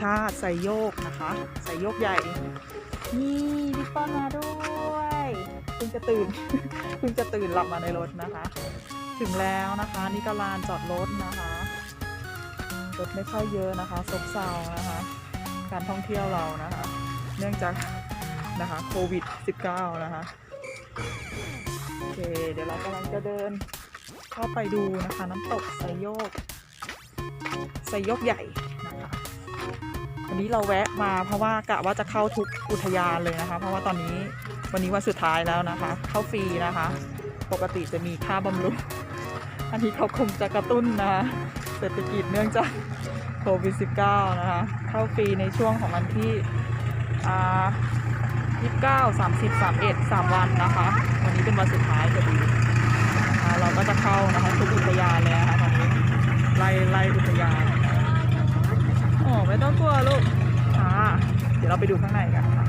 ชาติไซโยกนะคะไซโยกใหญ่ นี่พี่ป้อนมาด้วยเพิ่งจะตื่นเพิ่งจะตื่นหลับมาในรถนะคะ ถึงแล้วนะคะนี่ก็ลานจอดรถนะคะรถไม่ค่อยเยอะนะคะซบเซานะคะ การท่องเที่ยวเรานะคะ เนื่องจากนะคะโควิด -19 นะคะโอเคเดี๋ยวเรากำลังจะเดินเข้าไปดูนะคะน้ำตกไซโยกไซโยกใหญ่ วันนี้เราแวะมาเพราะว่ากะว่าจะเข้าทุกอุทยานเลยนะคะ เพราะว่าตอนนี้วันนี้วันสุดท้ายแล้วนะคะ เข้าฟรีนะคะ ปกติจะมีค่าบำรุงอันนี้เขาคงจะกระตุ้นนะคะเศรษฐกิจเนื่องจากโควิด -19 นะคะ เข้าฟรีในช่วงของวันที่29 30 31 3 วันนะคะ วันนี้เป็นวันสุดท้ายพอดีนะคะเราก็จะเข้านะคะทุกอุทยานเลยนะคะตอนนี้ไล่ไล่อุทยาน โอ้ไม่ต้องกลัวลูกค่ะเดี๋ยวเราไปดูข้างในกันค่ะ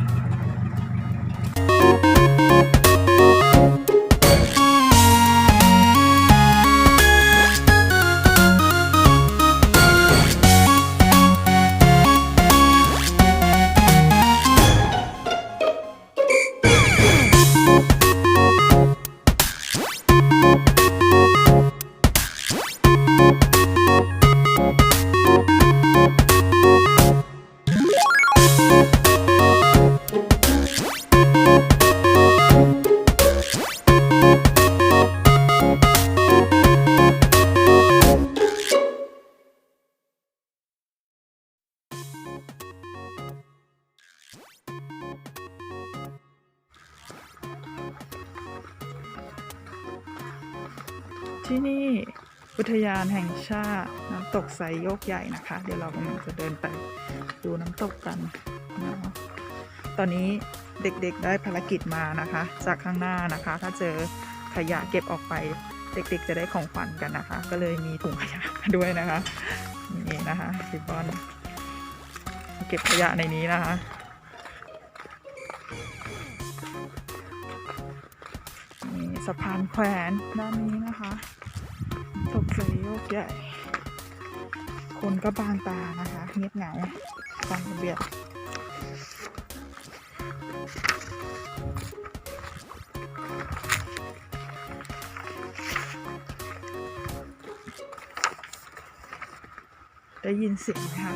อุทยานแห่งชาติน้ำตกไซโยกใหญ่นะคะ เดี๋ยวเรากำลังจะเดินไปดูน้ำตกกันเนาะตอนนี้เด็กๆได้ภารกิจมานะคะ จากข้างหน้านะคะ ถ้าเจอขยะเก็บออกไป เด็กๆจะได้ของขวัญกันนะคะ ก็เลยมีถุงขยะด้วยนะคะนี่นะคะพี่บอลเก็บขยะในนี้นะคะมีสะพานแขวนด้านนี้นะคะ ตกใส่โยกใหญ่ คนก็บางตานะคะ เงียบเหงาฟังระเบียดได้ยินเสียงไหมคะ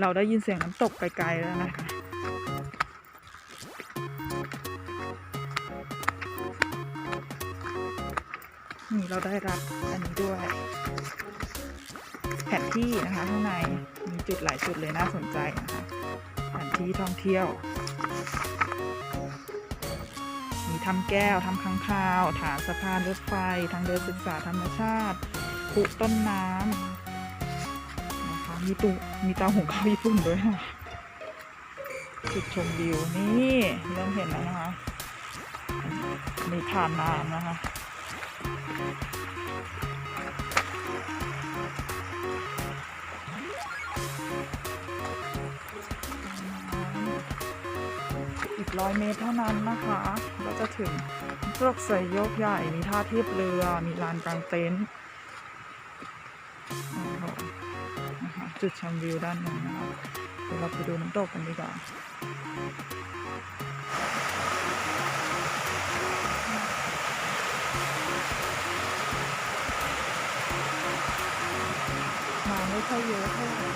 เราได้ยินเสียงน้ำตกไกลๆแล้วนะคะ นี่เราได้รับอันนี้ด้วย แผนที่นะคะข้างในมีจุดหลายจุดเลยน่าสนใจนะคะแผนที่ท่องเที่ยว มีทำแก้วทำค้างคาว ฐานสะพานรถไฟ ทางเดินศึกษาธรรมชาติปุต้นน้ำนะคะมีตุมีเตาหุงข้าวญี่ปุ่นด้วยค่ะจุดชมวิวนี่เริ่มเห็นแล้วนะคะมีทานน้ำนะคะ อีกร้อยเมตรเท่านั้นนะคะเราจะถึงพวกใส่โยกใหญ่มีท่าเทียบเรือมีลานกลางเต็นท์นะคะจุดชมวิวด้านหนึ่งนะคะเดี๋ยวเราไปดูน้ำตกกันดีกว่า ไม่ค่อยเยอะเท่าไหร่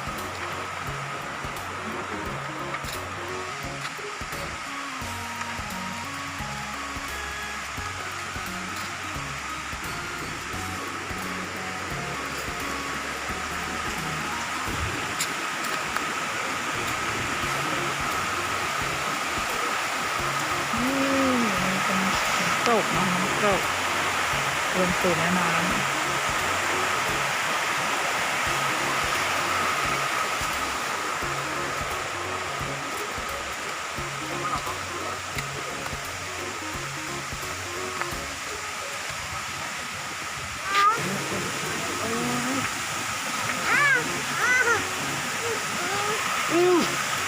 นี่เป็นตกน้ำตกลงสู่แม่น้ำ เ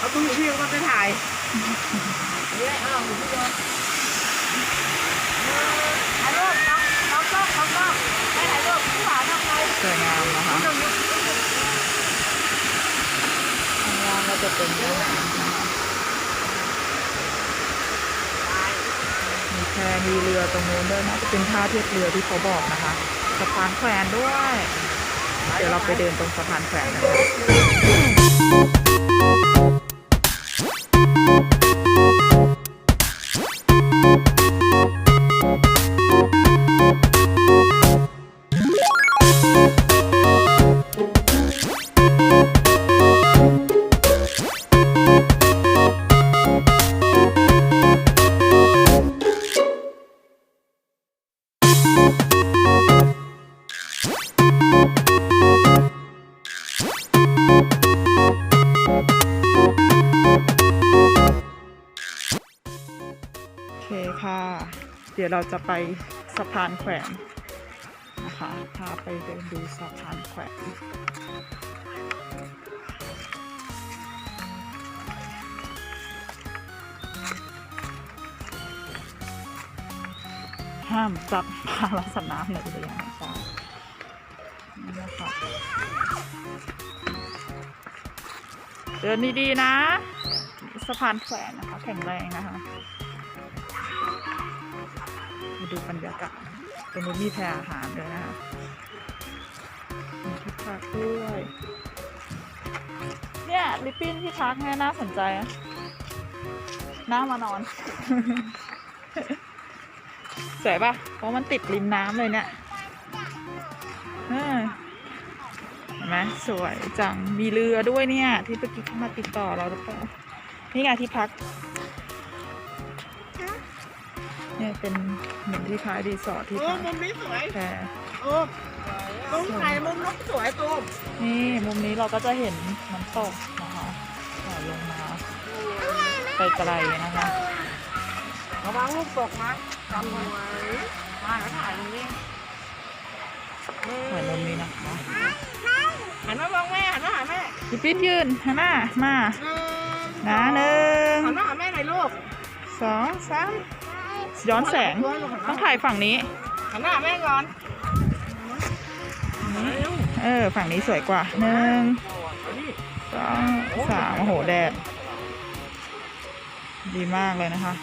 อาตู้งพี่มาไปถ่ายเนี่ยเอาพี่มาถ่ายรูปน้องน้องกล้องน้องกล้องไปถ่ายรูปพี่หวานทำไงสวยงามนะคะน้องอ๋อจะเป็นแม่น้ำนะคะมีแพมีเรือตรงนู้นด้วยนะจะเป็นท่าเทียบเรือที่เขาบอกนะคะ สะพานแขวนด้วย เดี๋ยวเราไปเดินตรงสะพานแขวนนะคะ ดี๋ยวเราจะไปสะพานแขวนนะคะพาไปเดินดูสะพานแขวนห้ามจับปลาลักษณะในอุทยนแห่งชาตินี่นะคะเดินดีๆนะ สะพานแขวนนะคะ แข็งแรงนะคะ ดูบรรยากาศตรงนู้นมีแพรอาหารด้วยนะคะมีที่พักด้วย เนี่ยลิปปิ้นที่พักเนี่ยน่าสนใจน่ามานอน สวยปะเพราะมันติดริมน้ำเลยเนี่ยเออเห็นไหมสวยจัง มีเรือด้วยเนี่ย ที่เมื่อกี้เขามาติดต่อเราหรือเปล่านี่ไงที่พัก เนี่ยเป็นเหมือนที่คล้ายรีสอร์ทที่โอ้พักมุมนี้สวยแต่โอ้มุมถ่ายมุมนกสวยตูมนี่มุมนี้เราก็จะเห็นน้ำตกนะคะไหลลงมาไกลๆนะคะระวังลูกตกนะจำไว้มาแล้วถ่ายตรงนี้ถ่ายมุมนี้นะคะหันมามองแม่หันมาหาแม่พี่ปิ๊ดยืนหันหน้ามาหนึ่งนะหนึ่งหันมาหาแม่หน่อยลูกสองสาม ย้อนแสง ต้องถ่ายฝั่งนี้ หันหน้าแม่ก่อน เออ ฝั่งนี้สวยกว่าหนึ่งสองสามโอ้โหแดด ดีมากเลยนะคะ